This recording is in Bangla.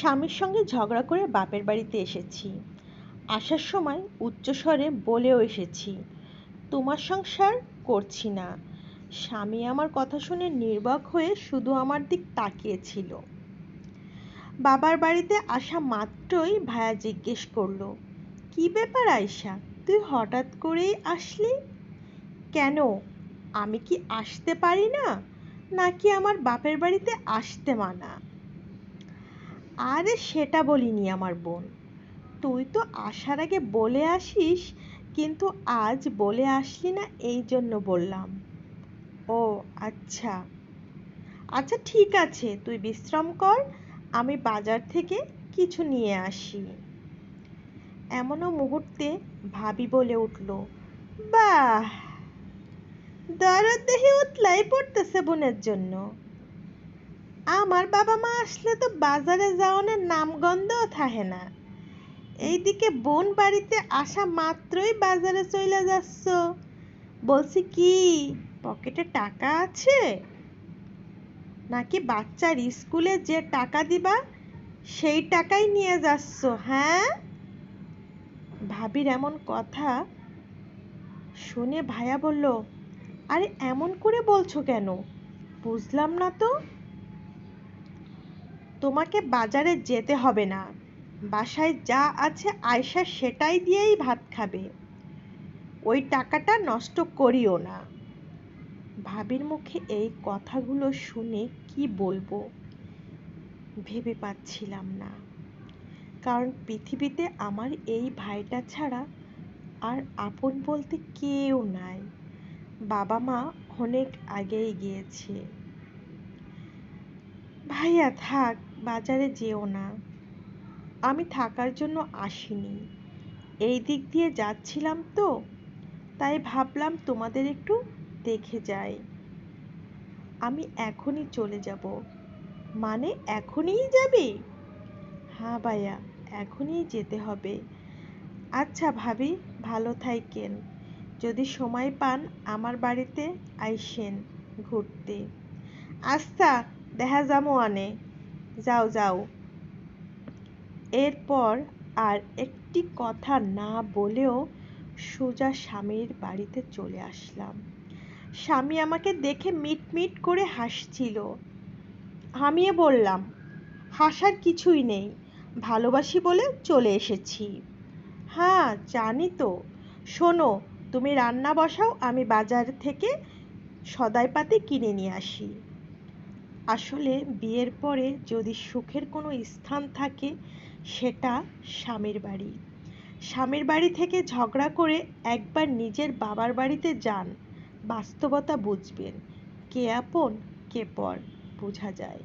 স্বামীর সঙ্গে ঝগড়া করে বাপের বাড়িতে এসেছি। আসার সময় উচ্চস্বরে বলেও এসেছি, তোমার সংসার করছি না স্বামী আমার কথা শুনে নির্বাক হয়ে শুধু আমার দিক তাকিয়েছিল বাবার বাড়িতে আসা মাত্রই ভায়া জিজ্ঞেস করল, কি ব্যাপার আয়সা তুই হঠাৎ করেই আসলি? কেন? আমি কি আসতে পারি না? নাকি আমার বাপের বাড়িতে আসতে মানা? আরে সেটা বলিনি আমার বোন। তুই তো আসার আগে বলে আসিস, কিন্তু আজ বলে আসলি না, এই জন্য বললাম। ও আচ্ছা। আচ্ছা ঠিক আছে, তুই বিশ্রাম কর, আমি বাজার থেকে কিছু নিয়ে আসি। এমনও মুহূর্তে ভাবি বলে উঠল, বাহ! দরদ দেহি উতলাই পড়তেছে বোনের জন্য। আমার বাবা মা আসলে তো বাজারে যাওয়ানোর নামগন্ধও থাকে না। এইদিকে বোন বাড়িতে আসা মাত্রই বাজারে চলে যাচ্ছ। বলছি, কি, পকেটে টাকা আছে? নাকি বাচ্চার স্কুলে যে টাকা দিবা, সেই টাকাই নিয়ে যাচ্ছ হ্যাঁ? ভাবির এমন কথা শুনে ভাইয়া বলল, আরে, এমন করে বলছো কেন? বুঝলাম না তো। তোমাকে বাজারে যেতে হবে না। বাসায় যা আছে আয়সা সেটাই দিয়েই ভাত খাবে। ওই টাকাটা নষ্ট করিও না। ভাবির মুখে এই কথাগুলো শুনে কি বলব? ভেবে পাচ্ছিলাম না। কারণ পৃথিবীতে আমার এই ভাইটা ছাড়া আর আপন বলতে কেউ নাই। বাবা মা অনেক আগেই গিয়েছে। ভাইয়া, থাক, বাজারে যেও না। আমি থাকার জন্য আসিনি। এই দিক দিয়ে যাচ্ছিলাম তো, তাই ভাবলাম তোমাদের একটু দেখে যাই। আমি এখনই চলে যাব। মানে এখনই যাবি? হ্যাঁ ভাইয়া, এখনই যেতে হবে। আচ্ছা ভাবি, ভালো থাইকেন যদি সময় পান আমার বাড়িতে আইসেন ঘুরতে। আচ্ছা দেখা যাব আনে। যাও যাও। এরপর আর একটি কথা না বলেও সোজা স্বামীর বাড়িতে চলে আসলাম। স্বামী আমাকে দেখে মিট মিট করে হাসছিল। আমিও বললাম, হাসার কিছুই নেই, ভালোবাসি বলে চলে এসেছি। হ্যাঁ জানি তো। শোনো, তুমি রান্না বসাও, আমি বাজার থেকে সদাইপাতি কিনে নিয়ে আসি। আসলে বিয়ের পরে যদি সুখের কোনো স্থান থাকে, সেটা স্বামীর বাড়ি। স্বামীর বাড়ি থেকে ঝগড়া করে একবার নিজের বাবার বাড়িতে যান, বাস্তবতা বুঝবেন। কে আপন, কে পর, বোঝা যায়।